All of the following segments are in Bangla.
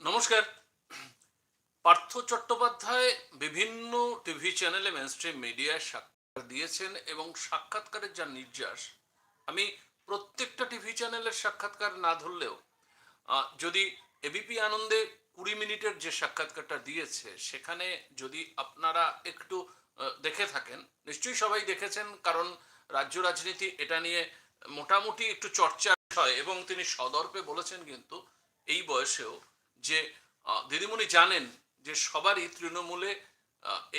নমস্কার। পার্থ চট্টোপাধ্যায় বিভিন্ন টিভি চ্যানেলে মেনস্ট্রিম মিডিয়ায় সাক্ষাৎকার দিয়েছেন এবং সাক্ষাৎকারের যা নির্যাস, আমি প্রত্যেকটা টিভি চ্যানেলের সাক্ষাৎকার না ধরলেও যদি এবিপি আনন্দে কুড়ি মিনিটের যে সাক্ষাৎকারটা দিয়েছে, সেখানে যদি আপনারা একটু দেখে থাকেন, নিশ্চয়ই সবাই দেখেছেন, কারণ রাজ্য রাজনীতি এটা নিয়ে মোটামুটি একটু চর্চা হয় এবং তিনি সদর্পে বলেছেন কিন্তু এই বয়সেও যে দিদিমণি জানেন যে সবারই তৃণমূলে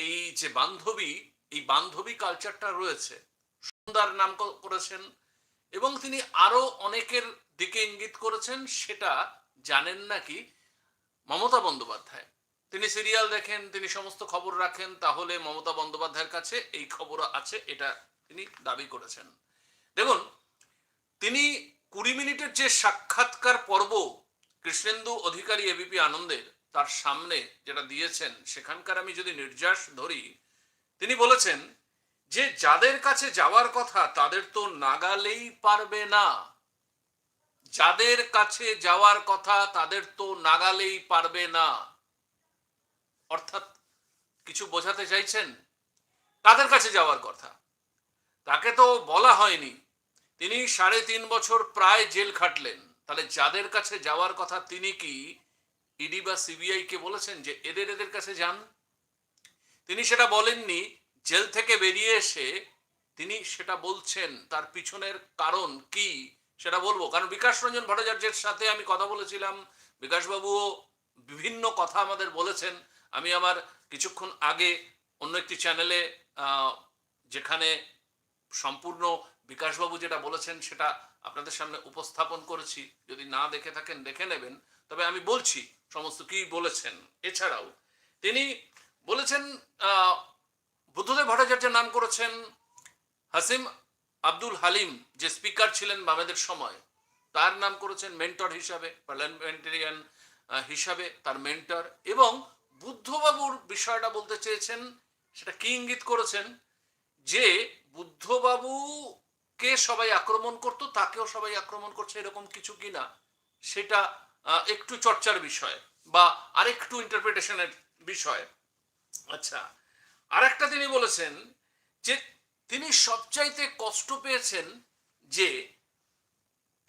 এই যে বান্ধবী, এই বান্ধবী কালচারটা রয়েছে। সুন্দর নাম করেছেন এবং তিনি আরও অনেকের দিকে ইঙ্গিত করেছেন, সেটা জানেন নাকি মমতা বন্দ্যোপাধ্যায়। তিনি সিরিয়াল দেখেন, তিনি সমস্ত খবর রাখেন, তাহলে মমতা বন্দ্যোপাধ্যায়ের কাছে এই খবর আছে, এটা তিনি দাবি করেছেন। দেখুন, তিনি কুড়ি মিনিটের যে সাক্ষাৎকার পর্ব কৃষ্ণেন্দু অধিকারী এবিপি আনন্দের তার সামনে যেটা দিয়েছেন, সেখানকার আমি যদি নির্যাস ধরি, তিনি বলেছেন, যে যাদের কাছে যাওয়ার কথা, তাদের তো নাগালেই পারবে না। যাদের কাছে যাওয়ার কথা, তাদের তো নাগালেই পারবে না। অর্থাৎ কিছু বোঝাতে চাইছেন? তাদের কাছে যাওয়ার কথা। তাকে তো বলা হয়নি। তিনি সাড়ে তিন বছর প্রায় জেল খাটলেন। তাহলে যাদের কাছে যাওয়ার কথা তিনি কি ইডি বা সিবিআই কে বলেছেন যে এদের এদের কাছে যান? তিনি সেটা বলেননি, জেল থেকে বেরিয়ে এসে তিনি সেটা বলছেন। তার পিছনের কারণ কি সেটা বলব? কারণ বিকাশ রঞ্জন ভট্টাচার্যের সাথে আমি কথা বলেছিলাম। বিকাশবাবুও বিভিন্ন কথা আমাদের বলেছেন। আমি আমার কিছুক্ষণ আগে অন্য একটি চ্যানেলে যেখানে সম্পূর্ণ বিকাশবাবু যেটা বলেছেন সেটা আপনাদের সামনে উপস্থাপন করেছি। যদি না দেখে থাকেন, দেখে নেবেন। তবে আমি বলছি, সমস্ত কি বলেছেন। এছাড়াও তিনি বলেছেন বুদ্ধদেব ভট্টাচার্যের নাম করেছেন হাসিম আব্দুল হালিম, যে স্পিকার ছিলেন বামেদের সময়। তার নাম করেছেন মেন্টর হিসাবে, পার্লামেন্টারিয়ান হিসাবে তার মেন্টর। এবং বুদ্ধবাবুর বিষয়টা বলতে চেয়েছেন, সেটা কি ইঙ্গিত করেছেন? যে বুদ্ধবাবুকে সবাই আক্রমণ করতো, তাকেও সবাই আক্রমণ করছে, এরকম কিছু কিনা সেটা একটু চর্চার বিষয় বা আরেকটু ইন্টারপ্রিটেশনের বিষয়। আচ্ছা আর একটা তিনি বলেছেন যে, তিনি সবচাইতে কষ্ট পেয়েছেন যে,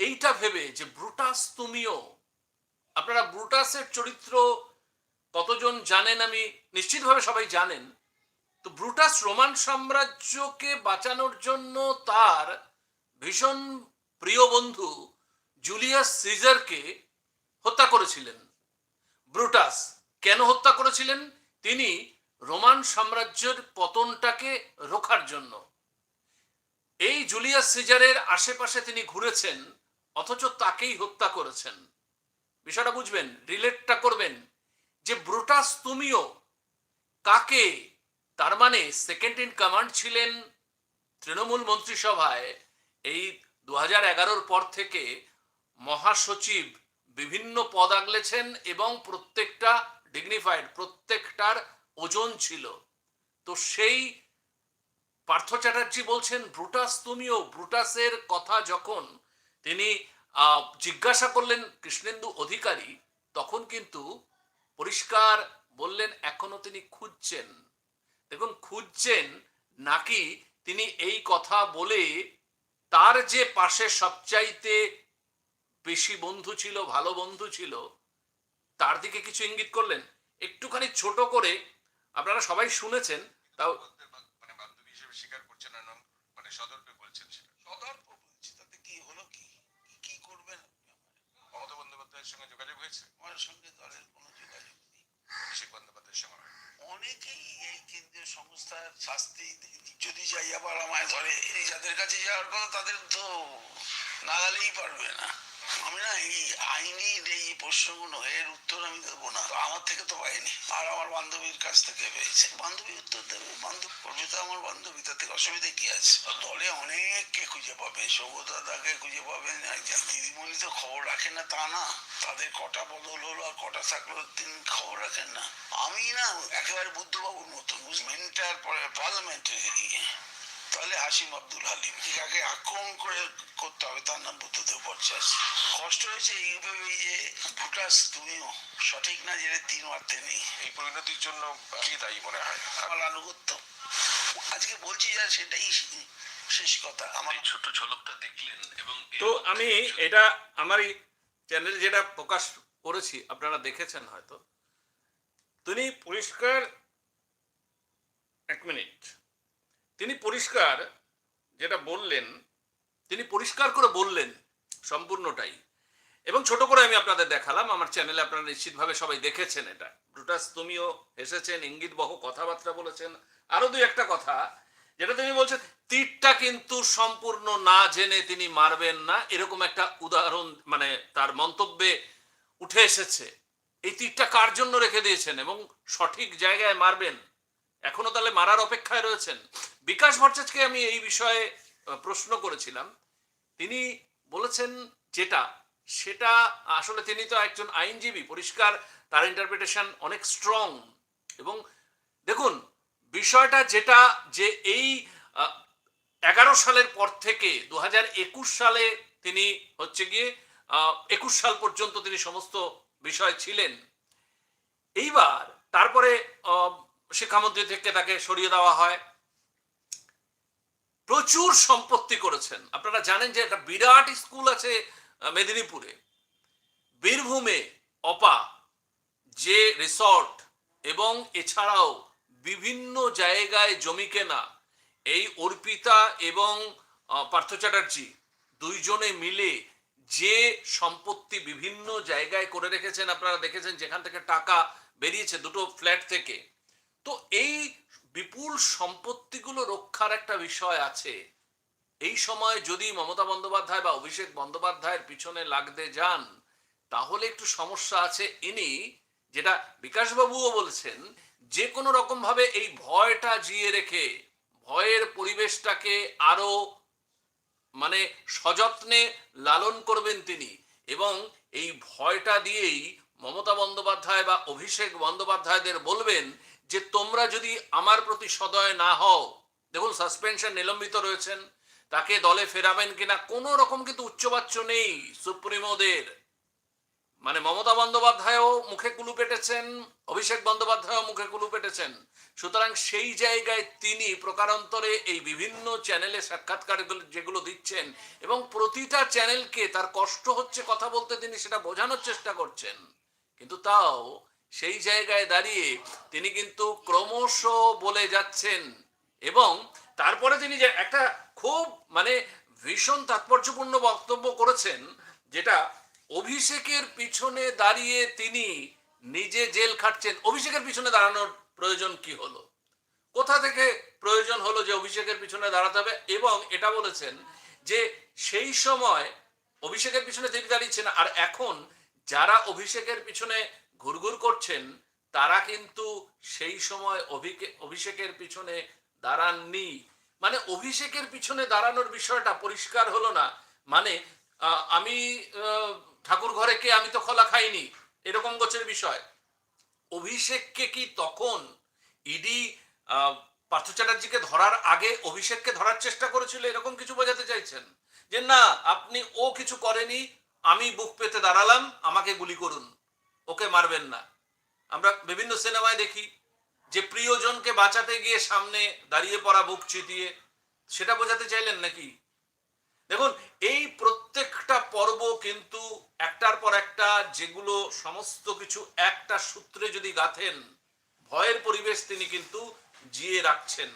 এইটা ভেবে যে, ব্রুটাস তুমিও, আপনারা ব্রুটাসের চরিত্র কতজন জানেন আমি নিশ্চিতভাবে সবাই জানেন তো ব্রুটাস রোমান সাম্রাজ্যকে বাঁচানোর জন্য তার ভীষণ প্রিয় বন্ধু জুলিয়াস সিজারকে হত্যা করেছিলেন। ব্রুটাস কেন হত্যা করেছিলেন? তিনি রোমান সাম্রাজ্যের পতনটাকে রোখার জন্য। এই জুলিয়াস সিজারের আশেপাশে তিনি ঘুরেছেন, অথচ তাকেই হত্যা করেছেন। বিষয়টা বুঝবেন, রিলেটটা করবেন যে ব্রুটাস তুমিও কাকে তার মানে সেকেন্ড ইন কমান্ড ছিলেন তৃণমূল মন্ত্রিসভায় এই দু হাজার পর থেকে মহাসচিব বিভিন্ন পদ আগলেছেন এবং প্রত্যেকটা ডিগনিফাইড প্রত্যেকটার ওজন ছিল। তো সেই পার্থ চ্যাটার্জি বলছেন, ব্রুটাস তুমিও, ব্রুটাসের কথা যখন তিনি জিজ্ঞাসা করলেন কৃষ্ণেন্দু অধিকারী, তখন কিন্তু পরিষ্কার বললেন, এখনও তিনি খুঁজছেন। দেখুন খুঁজছেন নাকি তিনি এই কথা বলে তার যে পাশে সবচাইতে বেশি বন্ধু ছিল ভালো বন্ধু ছিল তার দিকে কিছু ইঙ্গিত করলেন? একটুখানি ছোট করে আপনারা সবাই শুনেছেন তাও মানে বান্ধবী হিসেবে স্বীকার করছেন মানে সদর্পে বলছেন সেটা। সদর্প বলছি তাতে কি হলো কি? কি- কি করবেন মমতা বন্দ্যোপাধ্যায়ের সঙ্গে যোগাযোগ হয়েছে? আমার সঙ্গে দলের কোনো অনেকেই এই কেন্দ্রীয় সংস্থার শাস্তি যদি যাই আবার আমায় ধরে। যাদের কাছে যাওয়ার কথা তাদের তো নাগালেই পারবে না। আমি না এই আইনির এই প্রশ্নগুলো, এর উত্তর আমি দেবো না। আমার থেকে তো পাইনি আর আমার বান্ধবীর কাছ থেকে পেয়েছে বান্ধবী উত্তর দেবে? বান্ধব করবে তো আমার বান্ধবী তাতে অসুবিধা কি আছে? দলে অনেককে খুঁজে পাবে। সৌগত দাদাকে খুঁজে পাবেন দিদিমণি তো খবর রাখেন না তা না। তাদের কটা বদল হলো আর কটা থাকল তিনি খবর রাখেন না। আমি না, একেবারে বুদ্ধবাবুর মতো মেন্টার পরে পার্লামেন্টারি তাহলে হাসিম আব্দুল হালিম। যাকে আক্রমণ করে করতে হবে তার নাম বুদ্ধদেব ভট্টাচার্য কষ্ট হয়েছে এইভাবে যে ভুটাস তুমিও। সঠিক না জেনে তিন মারতে নেই। এই পরিণতির জন্য কি দায়ী মনে হয়? আমার আনুগত্য। আজকে বলছি যা সেটাই শেষ কথা। আমার ছোট ঝলকটা দেখলেন এবং তো আমি এটা আমারই চ্যানেলে যেটা প্রকাশ করেছি আপনারা দেখেছেন হয়তো। তিনি পরিষ্কার এক মিনিট। তিনি পরিষ্কার যেটা বললেন, তিনি পরিষ্কার করে বললেন সম্পূর্ণটাই। এবং ছোট করে আমি আপনাদের দেখালাম, আমার চ্যানেলে আপনারা নিশ্চিতভাবে সবাই দেখেছেন এটা। ব্রুটাস, তুমিও এসেছেন, ইঙ্গিত বহ, কথাবার্তা বলেছেন। আরও দুই একটা কথা, যেটা তিনি বলছেন, তীরটা কিন্তু সম্পূর্ণ না জেনে তিনি মারবেন না। এরকম একটা উদাহরণ মানে তার মন্তব্যে উঠে এসেছে। এই তীরটা কার জন্য রেখে দিয়েছেন এবং সঠিক জায়গায় মারবেন? এখনও তাহলে মারার অপেক্ষায় রয়েছেন। বিকাশ ভট্টাচার্যকে আমি এই বিষয়ে প্রশ্ন করেছিলাম। তিনি বলেছেন যেটা, সেটা আসলে তিনি তো একজন আইনজীবী, পরিষ্কার, তার ইন্টারপ্রিটেশন অনেক স্ট্রং এবং দেখুন, বিষয়টা যেটা যে এই এগারো সালের পর থেকে দু সালে তিনি হচ্ছে গিয়ে একুশ সাল পর্যন্ত তিনি সমস্ত বিষয় ছিলেন। এইবার, তারপরে শিক্ষামন্ত্রী থেকে তাকে সরিয়ে দেওয়া হয়। প্রচুর সম্পত্তি করেছেন। আপনারা জানেন যে একটা বিরাট স্কুল আছে মেদিনীপুরে। বীরভূমে অপা, যে রিসর্ট এবং এছাড়াও বিভিন্ন জায়গায় জমি কেনা, এই অর্পিতা এবং পার্থ চ্যাটার্জি দুইজনে মিলে যে সম্পত্তি বিভিন্ন জায়গায় করে রেখেছেন, আপনারা দেখেছেন যেখান থেকে টাকা বেরিয়েছে, দুটো ফ্ল্যাট থেকে। তো এই বিপুল সম্পত্তিগুলো রক্ষার একটা বিষয় আছে। এই সময় যদি মমতা বন্দ্যোপাধ্যায় বা অভিষেক বন্দ্যোপাধ্যায়ের পিছনে লাগতে যান, তাহলে একটু সমস্যা আছে ইনি, যেটা বিকাশবাবুও বলছেন, যে কোনো রকম ভাবে এই ভয়টা জিয়ে রেখে, ভয়ের পরিবেশটাকে আরও মানে সযত্নে লালন করবেন তিনি এবং এই ভয়টা দিয়েই মমতা বন্দ্যোপাধ্যায় বা অভিষেক বন্দ্যোপাধ্যায়দের বলবেন যে তোমরা যদি আমার প্রতি সদয় না হও, দেখুন সাসপেনশন নিলম্বিত রয়েছেন, তাকে দলে ফেরাবেন কিনা, কোনো রকম কিন্তু উচ্চবাচ্য নেই সুপ্রিমোদের। মানে মমতা বন্দ্যোপাধ্যায়ও মুখে কুলু পেটেছেন, অভিষেক বন্দ্যোপাধ্যায়ও মুখে কুলু পেটেছেন। সুতরাং সেই জায়গায় তিনি প্রকারান্তরে এই বিভিন্ন চ্যানেলে সাক্ষাৎকার যেগুলো দিচ্ছেন এবং প্রতিটা চ্যানেলকে তার কষ্ট হচ্ছে কথা বলতে তিনি সেটা বোঝানোর চেষ্টা করছেন। কিন্তু তাও সেই জায়গায় দাঁড়িয়ে তিনি কিন্তু ক্রমশ বলে যাচ্ছেন এবং তারপরে তিনি যে একটা খুব মানে ভীষণ তাৎপর্যপূর্ণ বক্তব্য করেছেন, যেটা অভিষেকের পিছনে দাঁড়িয়ে তিনি নিজে জেল খাটছেন। অভিষেকের পিছনে দাঁড়ানোর প্রয়োজন কি হলো? কোথা থেকে প্রয়োজন হলো যে অভিষেকের পিছনে দাঁড়াতে হবে? এবং এটা বলেছেন যে সেই সময় অভিষেকের পিছনে তিনি দাঁড়িয়েছেন, আর এখন যারা অভিষেকের পিছনে ঘুরঘুর করছেন, তারা কিন্তু সেই সময় অভিষেকের পিছনে দাঁড়াননি। মানে অভিষেকের পিছনে দাঁড়ানোর বিষয়টা পরিষ্কার হলো না। মানে আমি ঠাকুর ঘরে কে আমি তো খোলা খাইনি, এরকম গোছের বিষয়। অভিষেককে কি তখন ইডি পার্থ চ্যাটার্জিকে ধরার আগে অভিষেককে ধরার চেষ্টা করেছিল, এরকম কিছু বোঝাতে চাইছেন? যে না, আপনি ও কিছু করেনি, আমি বুক পেতে দাঁড়ালাম, আমাকে গুলি করুন। ওকে মারবেন না। আমরা বিভিন্ন সিনেমায় দেখি যে প্রিয়জনকে বাঁচাতে গিয়ে সামনে দাঁড়িয়ে পড়া, বুক চিতিয়ে, সেটা বোঝাতে চাইলেন নাকি? দেখুন, এই প্রত্যেকটা পর্ব কিন্তু একটার পর একটা যেগুলো সমস্ত কিছু একটা সূত্রে যদি গাথেন, ভয়ের পরিবেশ তিনি কিন্তু জিয়ে রাখছেন।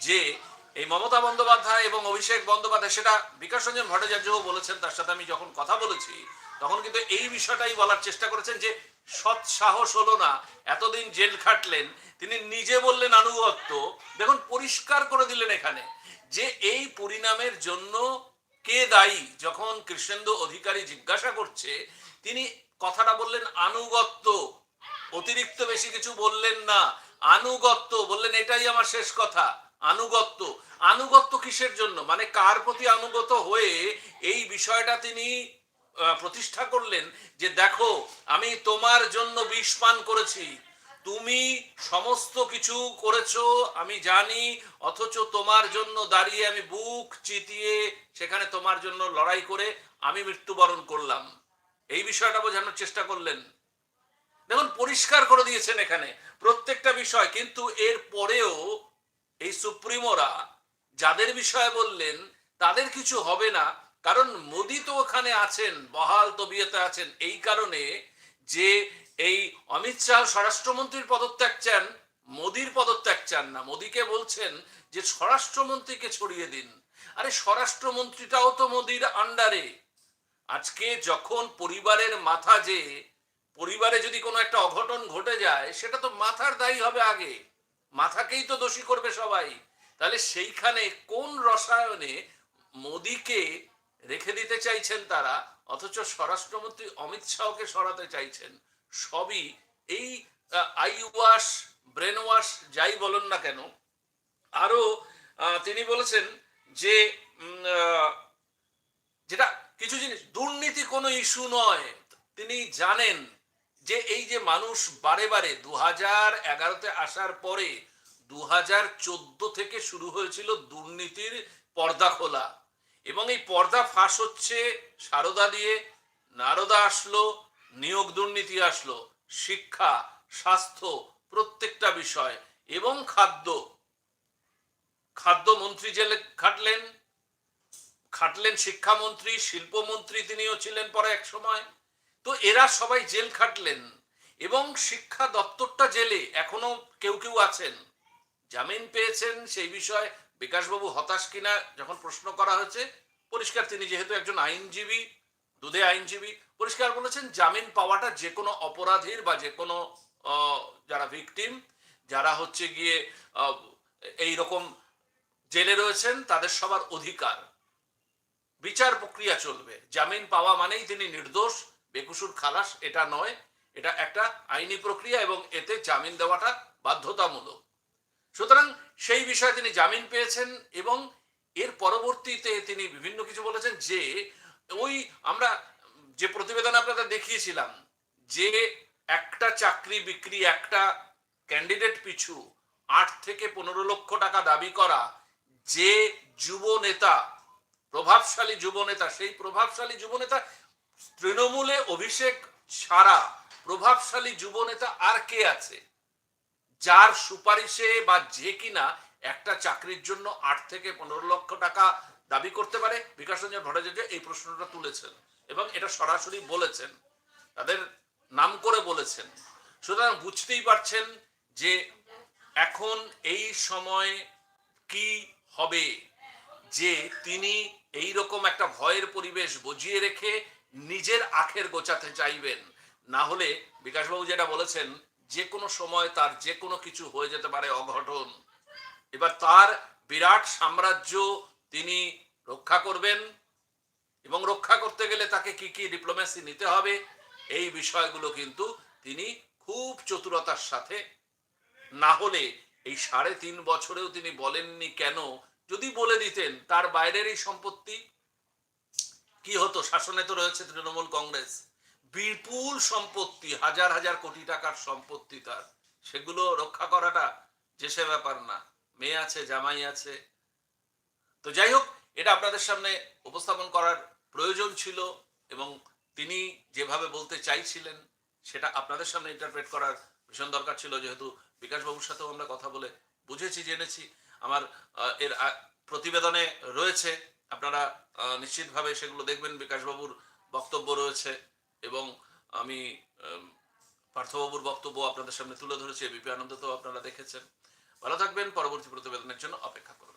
যে এই মমতা বন্দ্যোপাধ্যায় এবং অভিষেক বন্দ্যোপাধ্যায়, সেটা বিকাশ রঞ্জন ভট্টাচার্যও বলেছেন, তার সাথে আমি যখন কথা বলেছি তখন কিন্তু এই বিষয়টাই বলার চেষ্টা করেছেন যে, সৎ সাহস হলো না, এতদিন জেল খাটলেন, তিনি নিজে বললেন আনুগত্য, দেখুন পরিষ্কার করে দিলেন এখানে, যে এই পরিণামের জন্য কে দায়ী? যখন কৃষ্ণেন্দু অধিকারী জিজ্ঞাসা করছে, তিনি কথাটা বললেন আনুগত্য, অতিরিক্ত বেশি কিছু বললেন না, আনুগত্য, বললেন এটাই আমার শেষ কথা, আনুগত্য আনুগত্য কিসের জন্য? মানে কার প্রতি আনুগত হয়ে এই বিষয়টা তিনি প্রতিষ্ঠা করলেন যে দেখো, আমি তোমার জন্য বিষ পান করেছি। তুমি সমস্ত কিছু করেছ, আমি জানি, অথচ তোমার জন্য দাঁড়িয়ে আমি বুক চিতিয়ে সেখানে তোমার জন্য লড়াই করে আমি মৃত্যুবরণ করলাম। এই বিষয়টা বোঝানোর চেষ্টা করলেন। দেখুন, পরিষ্কার করে দিয়েছেন এখানে প্রত্যেকটা বিষয়, কিন্তু এর পরেও এই সুপ্রিমোরা যাদের বিষয়ে বললেন, তাদের কিছু হবে না। কারণ মোদি তো ওখানে আছেন, বহাল তবিয়তে আছেন। এই কারণে যে এই অমিত শাহ স্বরাষ্ট্রমন্ত্রীর পদত্যাগ চান, মোদির পদত্যাগ চান না। মোদিকে বলছেন যে, স্বরাষ্ট্রমন্ত্রীকে ছড়িয়ে দিন। আরে, স্বরাষ্ট্রমন্ত্রীটাও তো মোদির আন্ডারে আজকে যখন পরিবারের মাথা যে, পরিবারে যদি কোনো একটা অঘটন ঘটে যায়, সেটা তো মাথার দায়ী হবে আগে। মাথাকেই তো দোষী করবে সবাই। তাহলে সেইখানে কোন রসায়নে মোদিকে রেখে দিতে চাইছেন তারা অথচ স্বরাষ্ট্রমন্ত্রী অমিত শাহকে সরাতে চাইছেন। সবই এই আই ওয়াশ ব্রেন ওয়াশ যাই বলুন না কেন আরও আহ, তিনি বলেছেন যে যেটা কিছু জিনিস দুর্নীতি কোনো ইস্যু নয়। তিনি জানেন যে এই যে মানুষ বারে বারে দু হাজার এগারোতে আসার পরে দু হাজার চোদ্দ থেকে শুরু হয়েছিল দুর্নীতির পর্দা খোলা। এবং এই পর্দা ফাঁস হচ্ছে সারদা দিয়ে। নারদা আসলো, নিয়োগ দুর্নীতি আসলো, শিক্ষা, স্বাস্থ্য, প্রত্যেকটা বিষয় এবং খাদ্য। খাদ্যমন্ত্রী জেলে খাটলেন। খাটলেন শিক্ষামন্ত্রী, শিল্পমন্ত্রী তিনিও ছিলেন পরে এক সময়। তো এরা সবাই জেল খাটলেন এবং শিক্ষা দপ্তরটা জেলে, এখনও কেউ কেউ আছেন। জামিন পেয়েছেন সেই বিষয়ে বিকাশবাবু হতাশ কিনা যখন প্রশ্ন করা হয়েছে, পরিষ্কার তিনি যেহেতু একজন আইনজীবী, দুধে আইনজীবী, পরিষ্কার বলেছেন জামিন পাওয়াটা যে কোনো অপরাধীর বা যে কোনো যারা ভিকটিম যারা হচ্ছে গিয়ে এই রকম জেলে রয়েছেন, তাদের সবার অধিকার। বিচার প্রক্রিয়া চলবে। জামিন পাওয়া মানেই তিনি নির্দোষ, বেকুসুর খালাস, এটা নয়। এটা একটা আইনি প্রক্রিয়া এবং এতে জামিন দেওয়াটা বাধ্যতামূলক। সুতরাং সেই বিষয়ে তিনি জামিন পেয়েছেন এবং এর পরবর্তীতে তিনি বিভিন্ন কিছু বলেছেন যে ওই আমরা যে প্রতিবেদন আপনাদের দেখিয়েছিলাম যে একটা চাকরি বিক্রি, একটা ক্যান্ডিডেট পিছু আট থেকে পনেরো লক্ষ টাকা দাবি করা যে যুব নেতা, প্রভাবশালী যুবনেতা সেই প্রভাবশালী যুবনেতা তৃণমূলে অভিষেক ছাড়া প্রভাবশালী যুবনেতা আর কে আছে? যার সুপারিশে বা যে কিনা একটা চাকরির জন্য আট থেকে পনেরো লক্ষ টাকা দাবি করতে পারে। বিকাশ রঞ্জন ভট্টাচার্য এই প্রশ্নটা তুলেছেন এবং এটা সরাসরি বলেছেন, তাদের নাম করে বলেছেন। সুতরাং বুঝতেই পারছেন যে এখন এই সময় কি হবে, যে তিনি এই রকম একটা ভয়ের পরিবেশ বজিয়ে রেখে নিজের আখের গোছাতে চাইবেন। না হলে বিকাশবাবু যেটা বলেছেন যে কোনো সময় তার যে কোনো কিছু হয়ে যেতে পারে, অঘটন। এবার তার বিরাট সাম্রাজ্য তিনি রক্ষা করবেন এবং রক্ষা করতে গেলে তাকে কি কি ডিপ্লোমেসি নিতে হবে, এই বিষয়গুলো কিন্তু তিনি খুব চতুরতার সাথে না হলে এই সাড়ে তিন বছরেও তিনি বলেননি কেন? যদি বলে দিতেন, তার বাইরের এই সম্পত্তি কি হতো? শাসনে তো রয়েছে তৃণমূল কংগ্রেস। বিপুল সম্পত্তি, হাজার হাজার কোটি টাকার সম্পত্তি তার। সেগুলো রক্ষা করাটা যে সে ব্যাপার না। মেয়ে আছে, জামাই আছে। তো যাই হোক, এটা আপনাদের সামনে উপস্থাপন করার প্রয়োজন ছিল এবং তিনি যেভাবে বলতে চাইছিলেন, সেটা আপনাদের সামনে ইন্টারপ্রেট করার ভীষণ দরকার ছিল। যেহেতু বিকাশবাবুর সাথেও আমরা কথা বলে বুঝেছি, জেনেছি। আমার এর প্রতিবেদনে রয়েছে। আপনারা নিশ্চিতভাবে সেগুলো দেখবেন। বিকাশবাবুর বক্তব্য রয়েছে। এবং আমি পার্থবাবুর বক্তব্য আপনাদের সামনে তুলে ধরেছি বিপি আনন্দ তো আপনারা দেখেছেন। ভালো থাকবেন, পরবর্তী প্রতিবেদনের জন্য অপেক্ষা করুন।